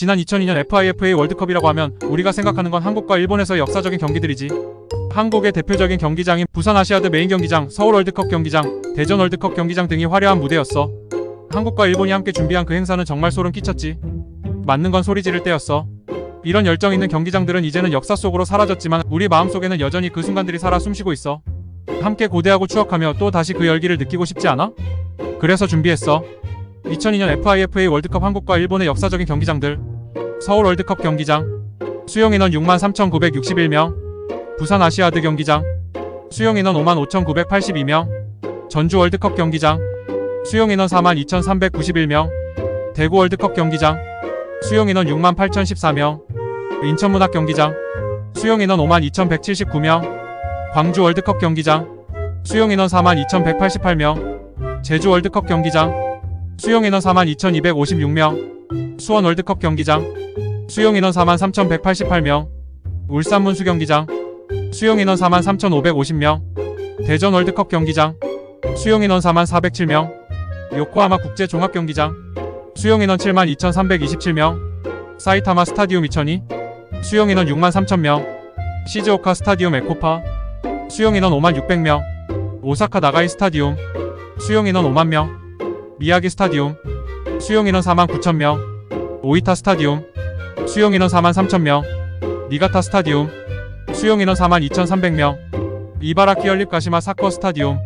지난 2002년 FIFA 월드컵이라고 하면 우리가 생각하는 건 한국과 일본에서 역사적인 경기들이지. 한국의 대표적인 경기장인 부산 아시아드 메인 경기장, 서울 월드컵 경기장, 대전 월드컵 경기장 등이 화려한 무대였어. 한국과 일본이 함께 준비한 그 행사는 정말 소름 끼쳤지. 맞는 건 소리 지를 때였어. 이런 열정 있는 경기장들은 이제는 역사 속으로 사라졌지만 우리 마음속에는 여전히 그 순간들이 살아 숨쉬고 있어. 함께 고대하고 추억하며 또 다시 그 열기를 느끼고 싶지 않아? 그래서 준비했어. 2002년 FIFA 월드컵 한국과 일본의 역사적인 경기장들. 서울 월드컵 경기장. 수용 인원 63,961명. 부산 아시아드 경기장. 수용 인원 55,982명. 전주 월드컵 경기장. 수용 인원 42,391명. 대구 월드컵 경기장. 수용 인원 68,014명. 인천문학 경기장. 수용 인원 52,179명. 광주 월드컵 경기장. 수용 인원 42,188명. 제주 월드컵 경기장. 수용 인원 42,256명. 수원 월드컵 경기장. 수용 인원 43,188명. 울산 문수 경기장. 수용 인원 43,550명. 대전 월드컵 경기장. 수용 인원 44,407명. 요코하마 국제 종합 경기장. 수용 인원 72,327명. 사이타마 스타디움 2002. 수용 인원 63,000명. 시즈오카 스타디움 에코파. 수용 인원 56,600명. 오사카 나가이 스타디움. 수용 인원 5만 명. 미야기 스타디움. 수용 인원 4만 9천 명. 오이타 스타디움. 수용 인원 4만 3천 명. 니가타 스타디움. 수용 인원 4만 2,300명. 이바라키 연립 가시마 사커 스타디움.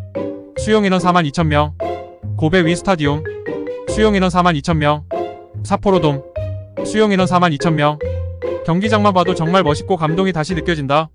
수용 인원 4만 2천 명. 고베 위 스타디움. 수용 인원 4만 2천 명. 사포로돔. 수용 인원 4만 2천 명. 경기장만 봐도 정말 멋있고 감동이 다시 느껴진다.